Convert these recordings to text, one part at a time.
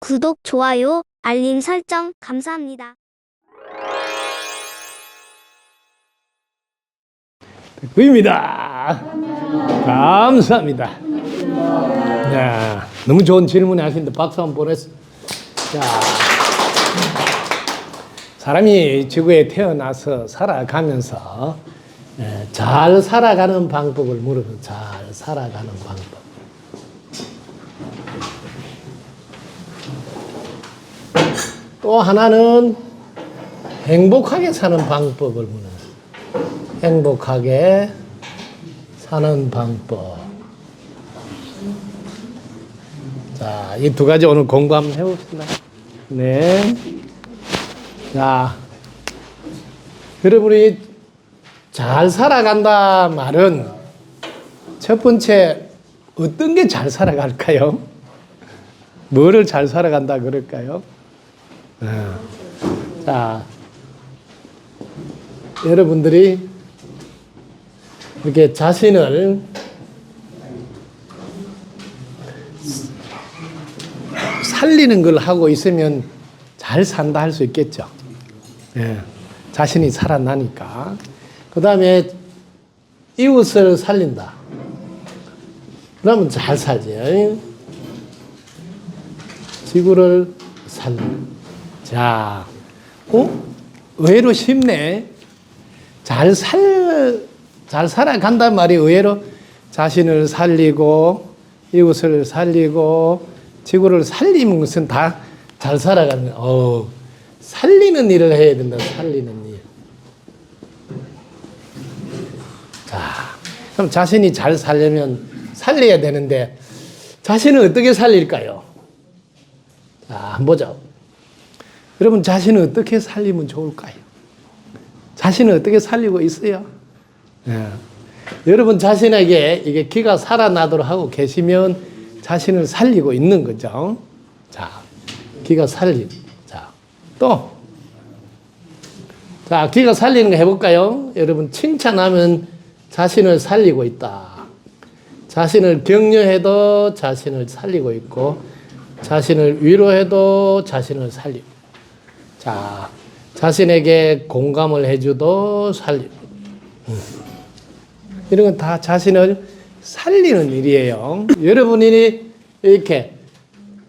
구독, 좋아요, 알림 설정 감사합니다. 입니다. 감사합니다. 야, 너무 좋은 질문 하시는데 박수 한번 보냈어. 자, 사람이 지구에 태어나서 살아가면서 예, 잘 살아가는 방법을 물어보. 잘 살아가는 방법. 또 하나는 행복하게 사는 방법을 묻는. 행복하게 사는 방법. 자, 이 두 가지 오늘 공부 한번 해봅시다. 네. 자, 여러분이 잘 살아간다 말은 첫 번째 어떤 게 잘 살아갈까요? 뭐를 잘 살아간다 그럴까요? 어. 자, 여러분들이 이렇게 자신을 살리는 걸 하고 있으면 잘 산다 할 수 있겠죠. 예, 자신이 살아나니까. 그 다음에 이웃을 살린다. 그러면 잘 살지. 지구를 살린. 자, 어? 의외로 쉽네. 잘 살, 잘 살아간단 말이 의외로 자신을 살리고, 이웃을 살리고, 지구를 살리는 것은 다 잘 살아가는, 어, 살리는 일을 해야 된다, 살리는 일. 자, 그럼 자신이 잘 살려면 살려야 되는데, 자신은 어떻게 살릴까요? 자, 한번 보자. 여러분, 자신을 어떻게 살리면 좋을까요? 자신을 어떻게 살리고 있어요? 예. 여러분 자신에게 이게 기가 살아나도록 하고 계시면 자신을 살리고 있는 거죠. 자, 기가 살리. 자, 또. 자, 기가 살리는 거 해볼까요? 여러분, 칭찬하면 자신을 살리고 있다. 자신을 격려해도 자신을 살리고 있고, 자신을 위로해도 자신을 살리고. 자, 자신에게 공감을 해주도 살리고. 음. 이런 건 다 자신을 살리는 일이에요. 여러분이 이렇게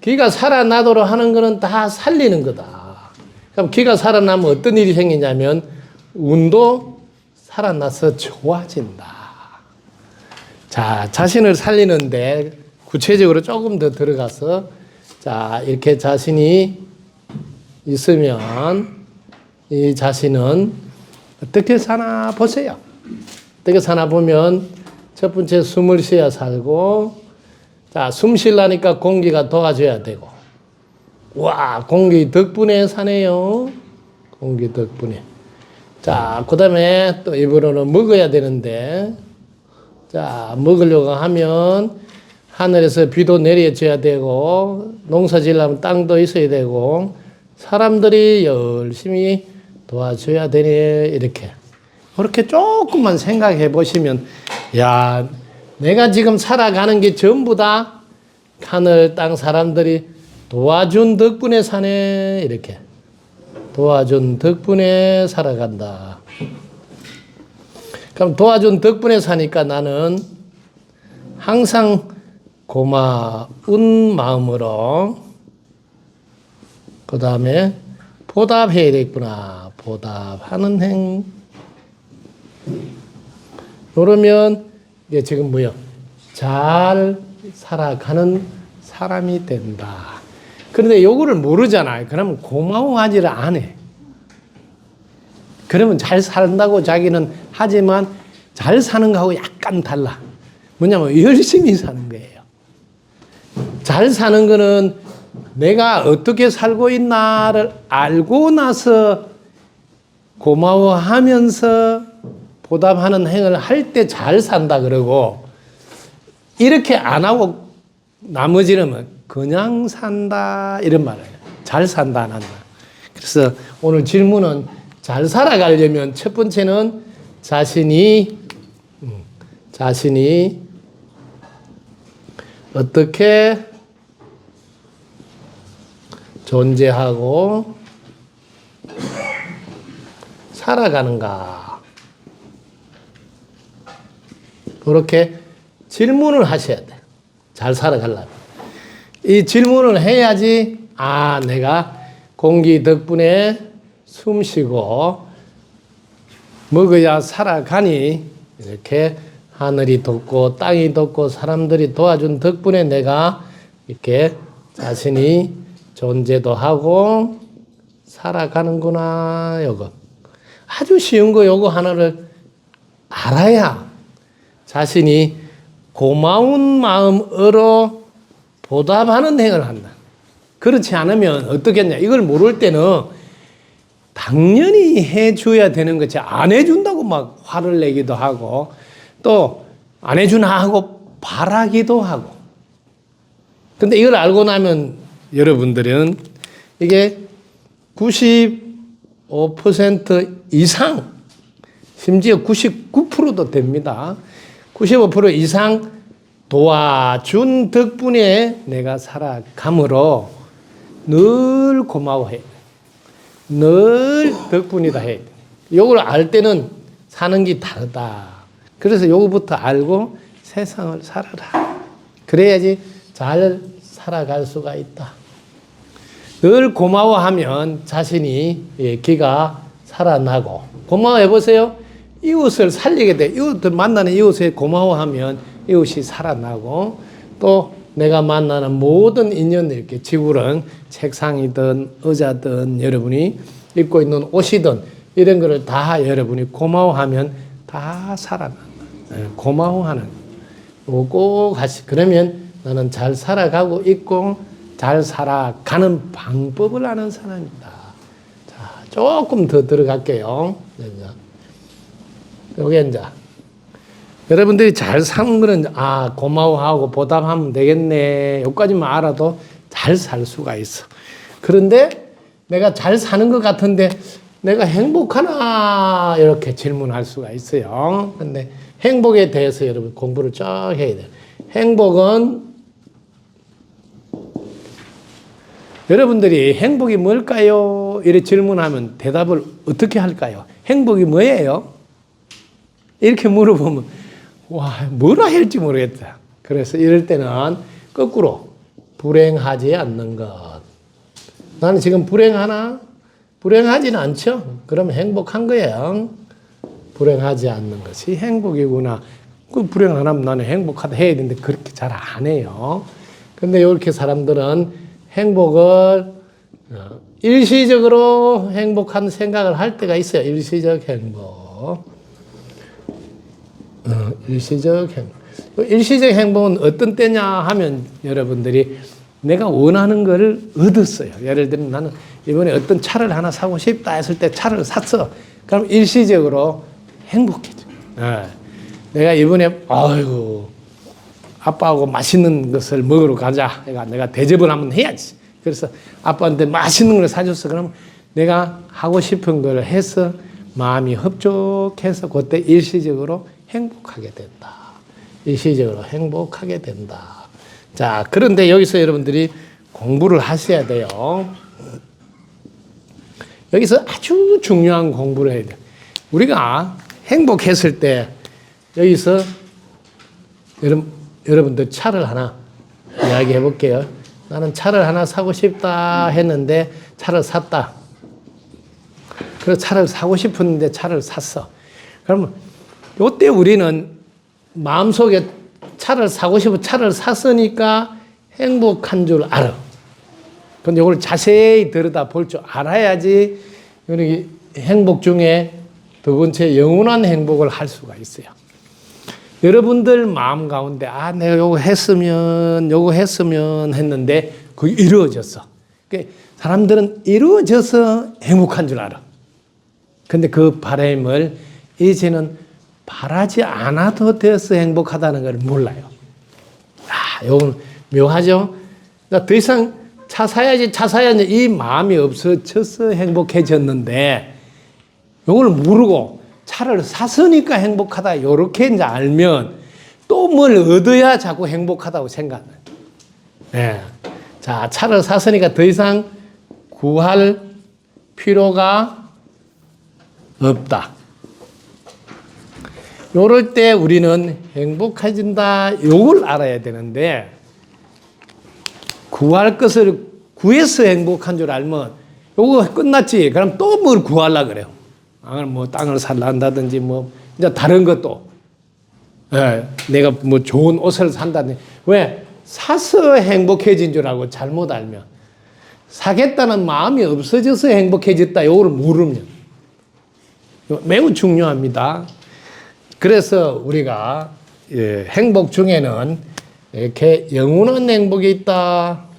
기가 살아나도록 하는 거는 다 살리는 거다. 그럼 기가 살아나면 어떤 일이 생기냐면 운도 살아나서 좋아진다. 자, 자신을 살리는데 구체적으로 조금 더 들어가서 자, 이렇게 자신이 있으면 이 자신은 어떻게 사나 보세요. 어떻게 사나 보면 첫 번째 숨을 쉬어 살고 자, 숨 쉬려니까 공기가 도와줘야 되고 와, 공기 덕분에 사네요. 공기 덕분에. 자, 그 다음에 또 입으로는 먹어야 되는데 자, 먹으려고 하면 하늘에서 비도 내려줘야 되고 농사 지으려면 땅도 있어야 되고 사람들이 열심히 도와줘야 되네 이렇게 그렇게 조금만 생각해 보시면 야 내가 지금 살아가는 게 전부 다 하늘 땅 사람들이 도와준 덕분에 사네 이렇게 도와준 덕분에 살아간다. 그럼 도와준 덕분에 사니까 나는 항상 고마운 마음으로 그 다음에 보답해야 되겠구나. 보답하는 행. 그러면 이게 지금 뭐요? 잘 살아가는 사람이 된다. 그런데 요거를 모르잖아요. 그러면 고마워하지를 안 해. 그러면 잘 산다고 자기는 하지만 잘 사는 거하고 약간 달라. 뭐냐면 열심히 사는 거예요. 잘 사는 거는 내가 어떻게 살고 있나를 알고 나서 고마워하면서 보답하는 행을 할 때 잘 산다 그러고 이렇게 안 하고 나머지는 뭐 그냥 산다 이런 말이에요. 잘 산다 안 한다. 그래서 오늘 질문은 잘 살아가려면 첫 번째는 자신이 음, 자신이 어떻게 존재하고 살아가는가? 그렇게 질문을 하셔야 돼. 잘 살아가려면. 이 질문을 해야지, 아, 내가 공기 덕분에 숨 쉬고 먹어야 살아가니, 이렇게 하늘이 돕고 땅이 돕고 사람들이 도와준 덕분에 내가 이렇게 자신이 존재도 하고 살아가는구나, 요거. 아주 쉬운 거 요거 하나를 알아야 자신이 고마운 마음으로 보답하는 행을 한다. 그렇지 않으면 어떻겠냐. 이걸 모를 때는 당연히 해줘야 되는 거지. 안 해준다고 막 화를 내기도 하고 또 안 해주나 하고 바라기도 하고. 근데 이걸 알고 나면 여러분들은 이게 95% 이상 심지어 99%도 됩니다. 95% 이상 도와준 덕분에 내가 살아감으로 늘 고마워해. 늘 덕분이다 해. 요걸 알 때는 사는 게 다르다. 그래서 요거부터 알고 세상을 살아라. 그래야지 잘 살아갈 수가 있다. 늘 고마워하면 자신이 예, 기가 살아나고 고마워해 보세요. 이웃을 살리게 돼. 이웃들 만나는 이웃에 고마워하면 이웃이 살아나고 또 내가 만나는 모든 인연들 이렇게 지구는 책상이든 의자든 여러분이 입고 있는 옷이든 이런 거를 다 여러분이 고마워하면 다 살아난다. 예, 고마워하는 거꼭 하시. 그러면 나는 잘 살아가고 있고 잘 살아가는 방법을 아는 사람이다. 자, 조금 더 들어갈게요. 네, 자. 요게 이제 여러분들이 잘 사는 거는 아 고마워하고 보답하면 되겠네. 여기까지만 알아도 잘 살 수가 있어. 그런데 내가 잘 사는 것 같은데 내가 행복하나 이렇게 질문할 수가 있어요. 근데 행복에 대해서 여러분 공부를 쭉 해야 돼요. 행복은 여러분들이 행복이 뭘까요? 이렇게 질문하면 대답을 어떻게 할까요? 행복이 뭐예요? 이렇게 물어보면 와 뭐라 할지 모르겠다. 그래서 이럴 때는 거꾸로 불행하지 않는 것. 나는 지금 불행하나? 불행하지는 않죠. 그러면 행복한 거예요. 불행하지 않는 것이 행복이구나. 그 불행 안 하면 나는 행복하다 해야 되는데 그렇게 잘 안 해요. 근데 이렇게 사람들은 행복을 어, 일시적으로 행복한 생각을 할 때가 있어요. 일시적 행복. 어, 일시적 행복. 그 일시적 행복은 어떤 때냐 하면 여러분들이 내가 원하는 거를 얻었어요. 예를 들면 나는 이번에 어떤 차를 하나 사고 싶다 했을 때 차를 샀어. 그럼 일시적으로 행복해져. 예. 내가 이번에 아이고 아빠하고 맛있는 것을 먹으러 가자. 내가 내가 대접을 한번 해야지. 그래서 아빠한테 맛있는 걸 사줬어. 그럼 내가 하고 싶은 걸 해서 마음이 흡족해서 그때 일시적으로 행복하게 된다. 일시적으로 행복하게 된다. 자, 그런데 여기서 여러분들이 공부를 하셔야 돼요. 여기서 아주 중요한 공부를 해야 돼요. 우리가 행복했을 때 여기서 여러분, 여러분들 차를 하나 이야기해 볼게요. 나는 차를 하나 사고 싶다 했는데 차를 샀다. 그래서 차를 사고 싶었는데 차를 샀어. 그러면 요때 우리는 마음속에 차를 사고 싶어 차를 샀으니까 행복한 줄 알아. 근데 이걸 자세히 들여다 볼 줄 알아야지 행복 중에 두 번째 영원한 행복을 할 수가 있어요. 여러분들 마음 가운데 아 내가 요거 했으면 요거 했으면 했는데 그 이루어졌어. 그러니까 사람들은 이루어져서 행복한 줄 알아. 근데 그 바람을 이제는 바라지 않아도 되어서 행복하다는 걸 몰라요. 아, 요건 묘하죠? 그러니까 더 이상 차 사야지, 차 사야지 이 마음이 없어져서 행복해졌는데 요걸 모르고 차를 샀으니까 행복하다. 요렇게 이제 알면 또 뭘 얻어야 자꾸 행복하다고 생각해요. 네. 자, 차를 샀으니까 더 이상 구할 필요가 없다. 요럴 때 우리는 행복해진다. 요걸 알아야 되는데 구할 것을 구해서 행복한 줄 알면 요거 끝났지. 그럼 또 뭘 구하려 그래요. 아, 뭐 땅을 살라 한다든지 뭐 이제 다른 것도 예, 내가 뭐 좋은 옷을 산다든지 왜 사서 행복해진 줄 알고 잘못 알면 사겠다는 마음이 없어져서 행복해졌다. 요거를 모르면 매우 중요합니다. 그래서 우리가 예, 행복 중에는 이렇게 영원한 행복이 있다.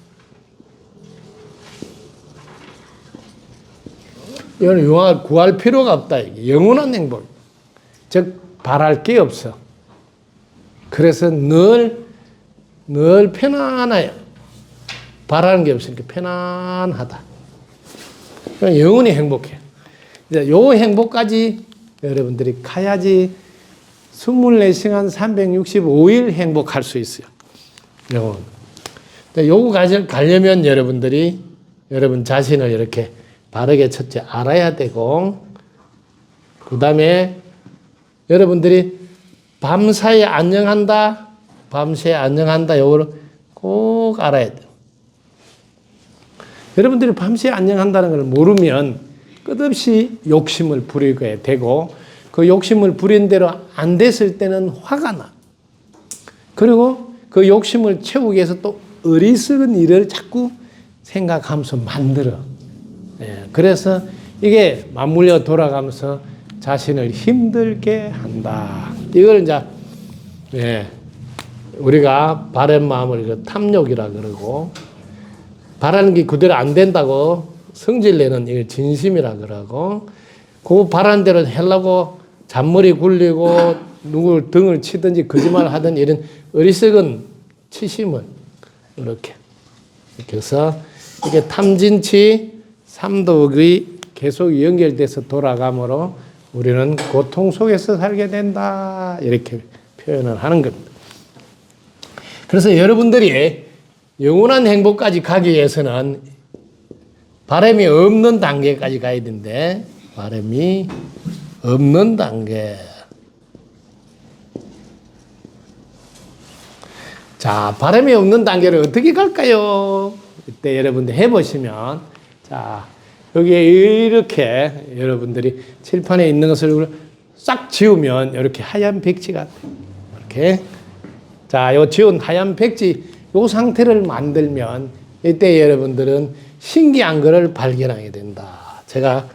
이건 영화 구할 필요가 없다. 영원한 행복. 즉 바랄 게 없어. 그래서 늘, 늘 편안해요. 바라는 게 없으니까 편안하다. 영원히 행복해. 이제 요 행복까지 여러분들이 가야지 24시간 365일 행복할 수 있어요. 영원. 요거 가려면 여러분들이 여러분 자신을 이렇게 바르게 첫째 알아야 되고, 그 다음에 여러분들이 밤사이 안녕한다, 밤새 안녕한다, 요거를 꼭 알아야 돼요. 여러분들이 밤새 안녕한다는 걸 모르면 끝없이 욕심을 부리게 되고, 그 욕심을 부린 대로 안 됐을 때는 화가 나. 그리고 그 욕심을 채우기 위해서 또 어리석은 일을 자꾸 생각하면서 만들어. 예, 그래서 이게 맞물려 돌아가면서 자신을 힘들게 한다. 이걸 이제 예, 우리가 바른 마음을 그 탐욕이라 그러고 바라는 게 그대로 안 된다고 성질 내는 이걸 진심이라 그러고 그 바라는 대로 하려고 잔머리 굴리고 누구 등을 치든지 거짓말 하든 이런 어리석은 치심을 이렇게 해서 이게 탐진치 삼독이 계속 연결돼서 돌아가므로 우리는 고통 속에서 살게 된다 이렇게 표현을 하는 겁니다. 그래서 여러분들이 영원한 행복까지 가기 위해서는 바람이 없는 단계까지 가야 되는데 바람이 없는 단계. 자, 바람이 없는 단계를 어떻게 갈까요? 이때 여러분들 해보시면, 자, 여기에 이렇게 여러분들이 칠판에 있는 것을 싹 지우면 이렇게 하얀 백지가. 이렇게. 자, 요 지운 하얀 백지, 요 상태를 만들면 이때 여러분들은 신기한 것을 발견하게 된다. 제가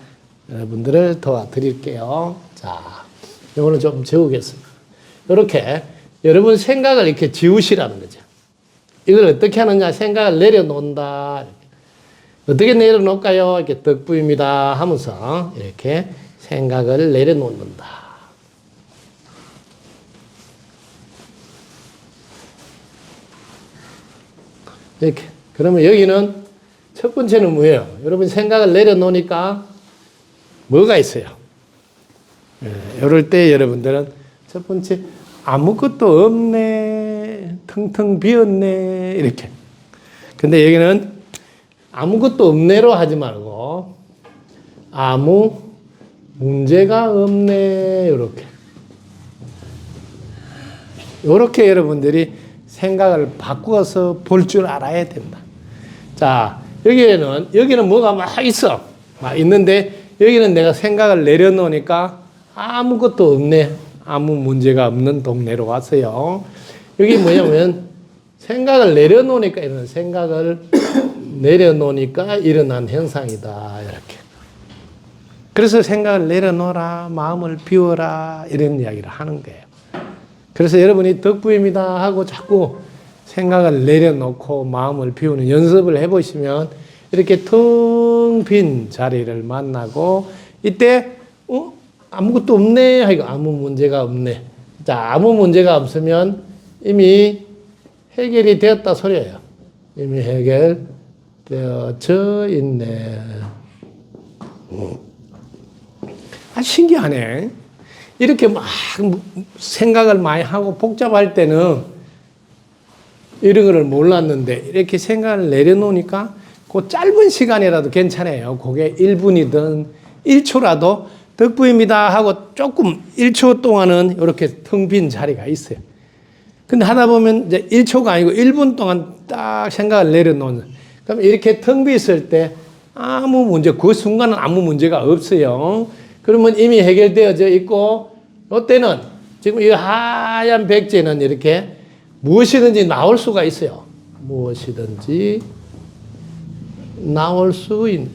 여러분들을 도와드릴게요. 자, 요거는 좀 지우겠습니다. 이렇게 여러분 생각을 이렇게 지우시라는 거죠. 이걸 어떻게 하느냐 생각을 내려놓는다. 어떻게 내려놓을까요? 이렇게 덕부입니다 하면서 이렇게 생각을 내려놓는다. 이렇게. 그러면 여기는 첫 번째는 뭐예요? 여러분 생각을 내려놓으니까 뭐가 있어요? 예, 이럴 때 여러분들은 첫 번째 아무것도 없네, 텅텅 비었네 이렇게. 근데 여기는 아무것도 없네로 하지 말고 아무 문제가 없네 이렇게. 이렇게 여러분들이 생각을 바꾸어서 볼 줄 알아야 된다. 자, 여기에는, 여기는 뭐가 막 있어. 막 있는데, 여기는 내가 생각을 내려놓으니까 아무것도 없네. 아무 문제가 없는 동네로 왔어요. 여기 뭐냐면, 생각을 내려놓으니까 이런 생각을 내려놓으니까 일어난 현상이다. 이렇게. 그래서 생각을 내려놓으라, 마음을 비워라, 이런 이야기를 하는 거예요. 그래서 여러분이 덕부입니다 하고 자꾸 생각을 내려놓고 마음을 비우는 연습을 해보시면 이렇게 텅 빈 자리를 만나고 이때 어? 아무것도 없네 아무 문제가 없네. 자 아무 문제가 없으면 이미 해결이 되었다 소리예요. 이미 해결 되어져 있네. 아 신기하네. 이렇게 막 생각을 많이 하고 복잡할 때는 이런 거를 몰랐는데 이렇게 생각을 내려놓으니까 그 짧은 시간이라도 괜찮아요. 그게 1분이든 1초라도 덕분입니다 하고 조금 1초 동안은 이렇게 텅 빈 자리가 있어요. 근데 하다 보면 이제 1초가 아니고 1분 동안 딱 생각을 내려놓는. 그럼 이렇게 텅 비 있을 때 아무 문제, 그 순간은 아무 문제가 없어요. 그러면 이미 해결되어져 있고, 이때는 지금 이 하얀 백제는 이렇게 무엇이든지 나올 수가 있어요. 무엇이든지 나올 수 있,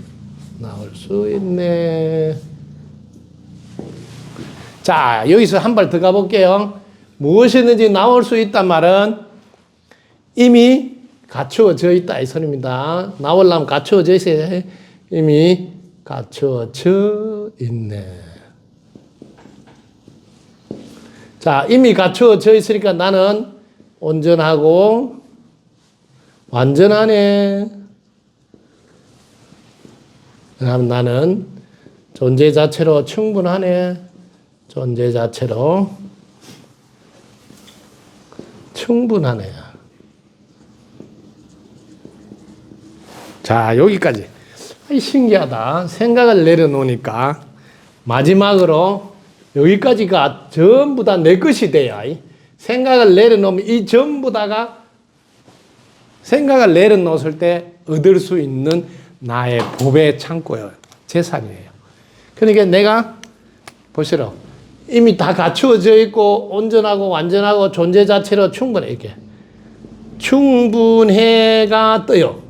나올 수 있네. 자, 여기서 한 발 더 가볼게요. 무엇이든지 나올 수 있단 말은 이미 갖추어져 있다 이 소리입니다. 나오려면 갖추어져 있어야 이미 갖추어져 있네. 자, 이미 갖추어져 있으니까 나는 온전하고 완전하네. 그다음 나는 존재 자체로 충분하네. 존재 자체로 충분하네. 자, 여기까지. 신기하다. 생각을 내려놓으니까 마지막으로 여기까지가 전부 다 내 것이. 이 생각을 내려놓으면 이 전부 다가 생각을 내려놓았을 때 얻을 수 있는 나의 법의 창고예요. 재산이에요. 그러니까 내가 보시라. 이미 다 갖추어져 있고 온전하고 완전하고 존재 자체로 충분해 이게 충분해가 떠요.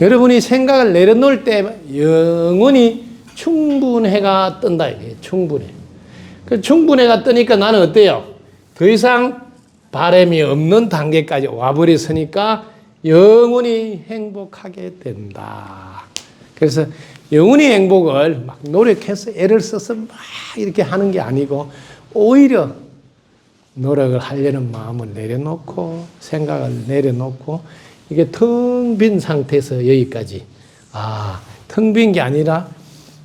여러분이 생각을 내려놓을 때 영원히 충분해가 뜬다 이게 충분해. 그 충분해가 뜨니까 나는 어때요? 더 이상 바람이 없는 단계까지 와버렸으니까 영원히 행복하게 된다. 그래서 영원히 행복을 막 노력해서 애를 써서 막 이렇게 하는 게 아니고 오히려 노력을 하려는 마음을 내려놓고 생각을 내려놓고 이게 텅 빈 상태에서 여기까지 아, 텅 빈 게 아니라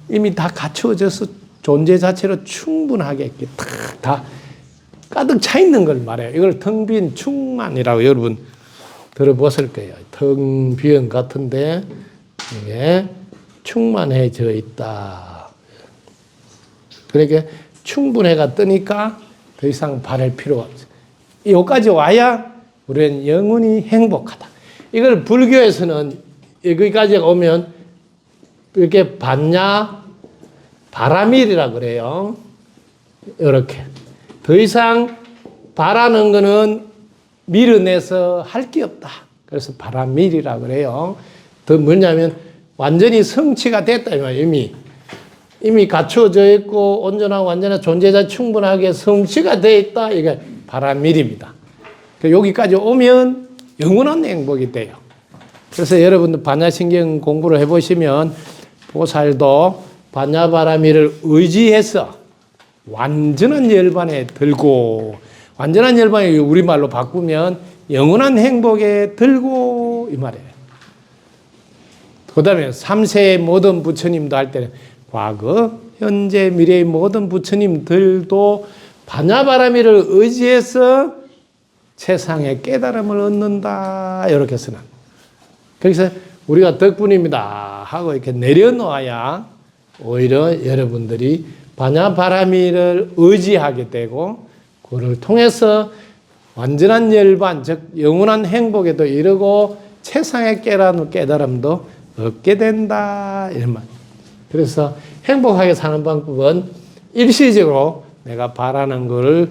이미 다 갖추어져서 존재 자체로 충분하게 이렇게 다, 다 가득 차 있는 걸 말해요. 이걸 텅 빈 충만이라고 여러분 들어보실 거예요. 텅 비은 같은데 이게 충만해져 있다. 그러니까 충분해가 뜨니까 더 이상 바랄 필요가 없어. 여기까지 와야 우리는 영원히 행복하다. 이걸 불교에서는 여기까지 오면 이렇게 반야 바라밀이라 그래요. 이렇게 더 이상 바라는 거는 밀어내서 할 게 없다. 그래서 바라밀이라 그래요. 더 뭐냐면 완전히 성취가 됐다 이미 이미 갖추어져 있고 온전하고 완전한 존재자 충분하게 성취가 돼 있다. 이게 바라밀입니다. 그 여기까지 오면 영원한 행복이 돼요. 그래서 여러분들 반야신경 공부를 해보시면 보살도 반야바라밀을 의지해서 완전한 열반에 들고 완전한 열반에 우리말로 바꾸면 영원한 행복에 들고 이 말이에요. 그 다음에 3세의 모든 부처님도 할 때는 과거, 현재, 미래의 모든 부처님들도 반야바라밀을 의지해서 세상의 깨달음을 얻는다. 이렇게 쓰는. 그래서 우리가 덕분입니다. 하고 이렇게 내려놓아야 오히려 여러분들이 반야바라밀을 의지하게 되고 그를 통해서 완전한 열반, 즉 영원한 행복에도 이르고 세상의 깨달음, 깨달음도 얻게 된다. 이런 말. 그래서 행복하게 사는 방법은 일시적으로 내가 바라는 것을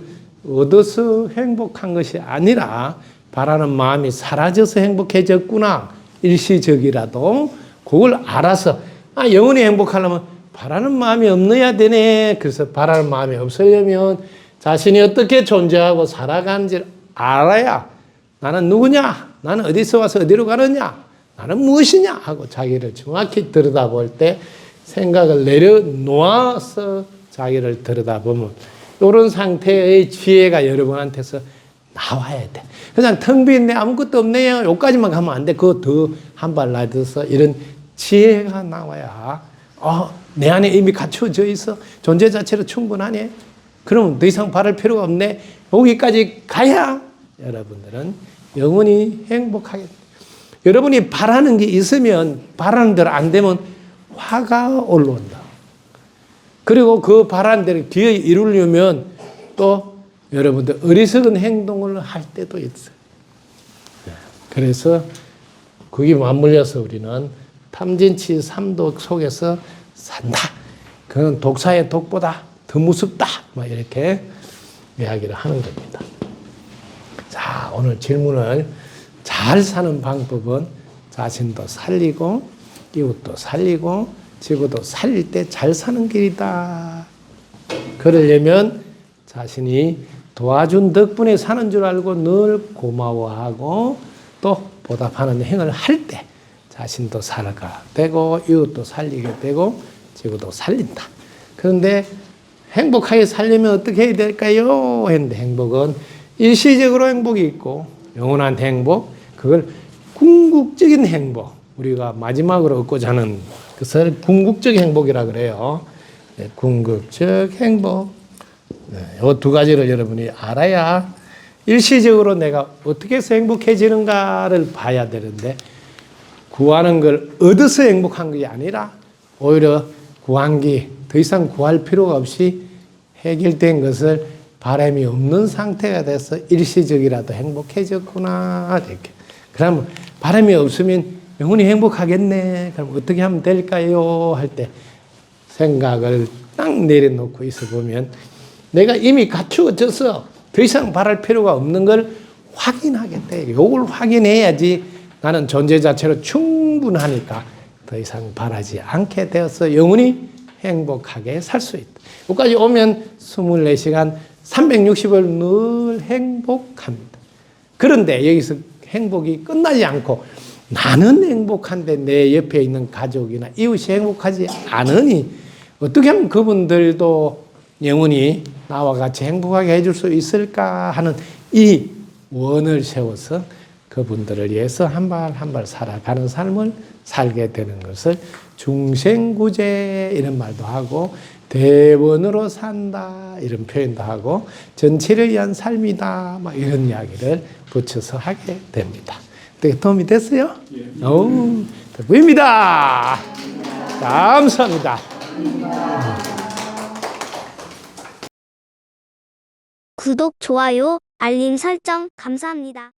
얻어서 행복한 것이 아니라 바라는 마음이 사라져서 행복해졌구나. 일시적이라도 그걸 알아서 아 영원히 행복하려면 바라는 마음이 없어야 되네. 그래서 바라는 마음이 없으려면 자신이 어떻게 존재하고 살아가는지 알아야 나는 누구냐? 나는 어디서 와서 어디로 가느냐? 나는 무엇이냐? 하고 자기를 정확히 들여다볼 때 생각을 내려놓아서 자기를 들여다보면 이런 상태의 지혜가 여러분한테서 나와야 돼. 그냥 텅 빈데 아무것도 없네요. 여기까지만 가면 안 돼. 그거 더 한 발 나서서 이런 지혜가 나와야 어, 내 안에 이미 갖춰져 있어. 존재 자체로 충분하네. 그러면 더 이상 바랄 필요가 없네. 여기까지 가야 여러분들은 영원히 행복하게 여러분이 바라는 게 있으면 바라는 대로 안 되면 화가 올라온다. 그리고 그 바라는 대로 뒤에 이루려면 또 여러분들 어리석은 행동을 할 때도 있어요. 네. 그래서 그게 맞물려서 우리는 탐진치 삼독 속에서 산다. 그건 독사의 독보다 더 무섭다. 막 이렇게 이야기를 하는 겁니다. 자, 오늘 질문을 잘 사는 방법은 자신도 살리고 이웃도 살리고 지구도 살릴 때 잘 사는 길이다. 그러려면 자신이 도와준 덕분에 사는 줄 알고 늘 고마워하고 또 보답하는 행을 할 때 자신도 살아가 되고 이웃도 살리게 되고 지구도 살린다. 그런데 행복하게 살려면 어떻게 해야 될까요? 했는데 행복은 일시적으로 행복이 있고 영원한 행복, 그걸 궁극적인 행복, 우리가 마지막으로 얻고자 하는 그것을 궁극적 행복이라 그래요. 네, 궁극적 행복. 네, 이두 가지를 여러분이 알아야 일시적으로 내가 어떻게 해서 행복해지는가를 봐야 되는데 구하는 걸 얻어서 행복한 게 아니라 오히려 구한 게 더 이상 구할 필요가 없이 해결된 것을 바람이 없는 상태가 돼서 일시적이라도 행복해졌구나 이렇게. 그러면 바람이 없으면 영원히 행복하겠네. 그럼 어떻게 하면 될까요? 할 때 생각을 딱 내려놓고 있어 보면 내가 이미 갖추어져서 더 이상 바랄 필요가 없는 걸 확인하게 돼. 요걸 확인해야지 나는 존재 자체로 충분하니까 더 이상 바라지 않게 되어서 영원히 행복하게 살 수 있다. 여기까지 오면 24시간 360을 늘 행복합니다. 그런데 여기서 행복이 끝나지 않고 나는 행복한데 내 옆에 있는 가족이나 이웃이 행복하지 않으니 어떻게 하면 그분들도 영원히 나와 같이 행복하게 해줄 수 있을까 하는 이 원을 세워서 그분들을 위해서 한 발 한 발 살아가는 삶을 살게 되는 것을 중생구제 이런 말도 하고 대원으로 산다 이런 표현도 하고 전체를 위한 삶이다 막 이런 이야기를 붙여서 하게 됩니다. 어떻게 도움이 됐어요? 오, 보입니다. 감사합니다. 구독, 좋아요, 알림 설정 감사합니다.